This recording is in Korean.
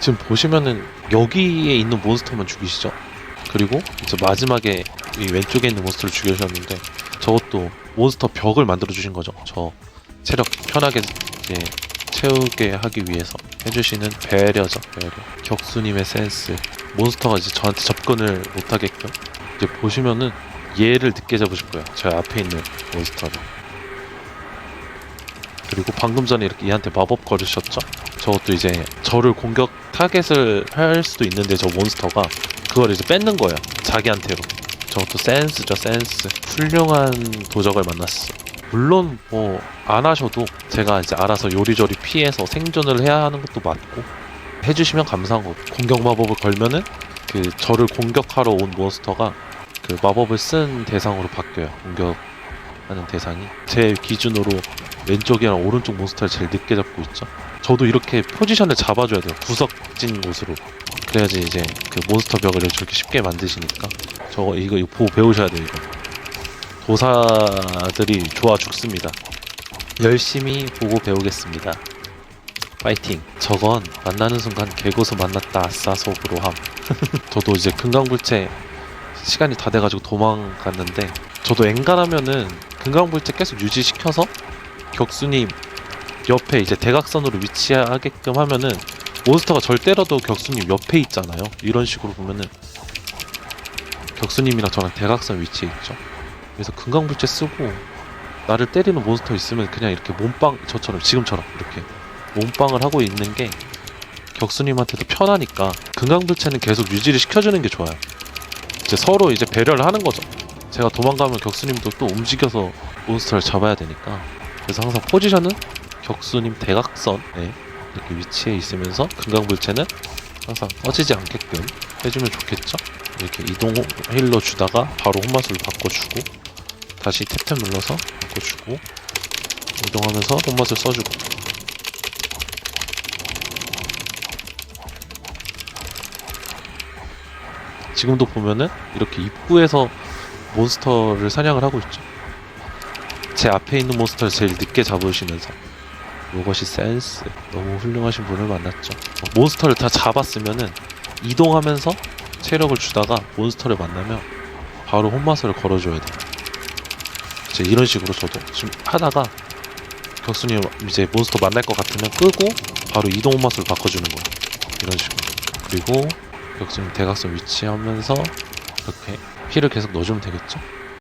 지금 보시면은 여기에 있는 몬스터만 죽이시죠? 그리고 이제 마지막에 이 왼쪽에 있는 몬스터를 죽여주셨는데 저것도 몬스터 벽을 만들어 주신 거죠. 저 체력 편하게 이제 채우게 하기 위해서 해주시는 배려죠. 배려. 격수님의 센스. 몬스터가 이제 저한테 접근을 못하게끔 이제 보시면은 얘를 늦게 잡으실 거예요. 제 앞에 있는 몬스터를. 그리고 방금 전에 이렇게 얘한테 마법 걸으셨죠? 저것도 이제 저를 공격 타겟을 할 수도 있는데 저 몬스터가 그걸 이제 뺏는 거예요. 자기한테로. 저것도 센스죠, 센스. 훌륭한 도적을 만났어. 물론 뭐 안 하셔도 제가 이제 알아서 요리조리 피해서 생존을 해야 하는 것도 맞고 해주시면 감사한 거고 공격 마법을 걸면은 그 저를 공격하러 온 몬스터가 그 마법을 쓴 대상으로 바뀌어요. 공격 하는 대상이 제 기준으로 왼쪽이랑 오른쪽 몬스터를 제일 늦게 잡고 있죠. 저도 이렇게 포지션을 잡아줘야 돼요. 구석진 곳으로. 그래야지 이제 그 몬스터 벽을 저렇게 쉽게 만드시니까 저거 이거, 보고 배우셔야 돼요. 이거. 도사들이 좋아 죽습니다. 열심히 보고 배우겠습니다. 파이팅. 저건 만나는 순간 개고수 만났다 아싸 속으로 함. 저도 이제 금강불체 시간이 다 돼가지고 도망갔는데 저도 엔간하면은 금강불체 계속 유지시켜서 격수님 옆에 이제 대각선으로 위치하게끔 하면은 몬스터가 절 때려도 격수님 옆에 있잖아요. 이런 식으로 보면은 격수님이랑 저랑 대각선 위치에 있죠. 그래서 금강불체 쓰고 나를 때리는 몬스터 있으면 그냥 이렇게 몸빵 저처럼 지금처럼 이렇게 몸빵을 하고 있는 게 격수님한테도 편하니까 금강불체는 계속 유지를 시켜주는 게 좋아요. 이제 서로 이제 배려를 하는 거죠. 제가 도망가면 격수님도 또 움직여서 몬스터를 잡아야 되니까 그래서 항상 포지션은 격수님 대각선에 이렇게 위치해 있으면서 금강불체는 항상 꺼지지 않게끔 해주면 좋겠죠. 이렇게 이동 힐러 주다가 바로 홈마술을 바꿔주고 다시 탭탭 눌러서 바꿔주고 이동하면서 홈마술 써주고 지금도 보면은 이렇게 입구에서 몬스터를 사냥을 하고 있죠. 제 앞에 있는 몬스터를 제일 늦게 잡으시면서 이것이 센스 너무 훌륭하신 분을 만났죠. 몬스터를 다 잡았으면은 이동하면서 체력을 주다가 몬스터를 만나면 바로 홈마술을 걸어줘야 돼요. 이제 이런 식으로 저도 지금 하다가 격수님 이제 몬스터 만날 것 같으면 끄고 바로 이동 홈마술 바꿔주는 거예요. 이런 식으로. 그리고 격수님 대각선 위치하면서 이렇게 힐을 계속 넣어주면 되겠죠?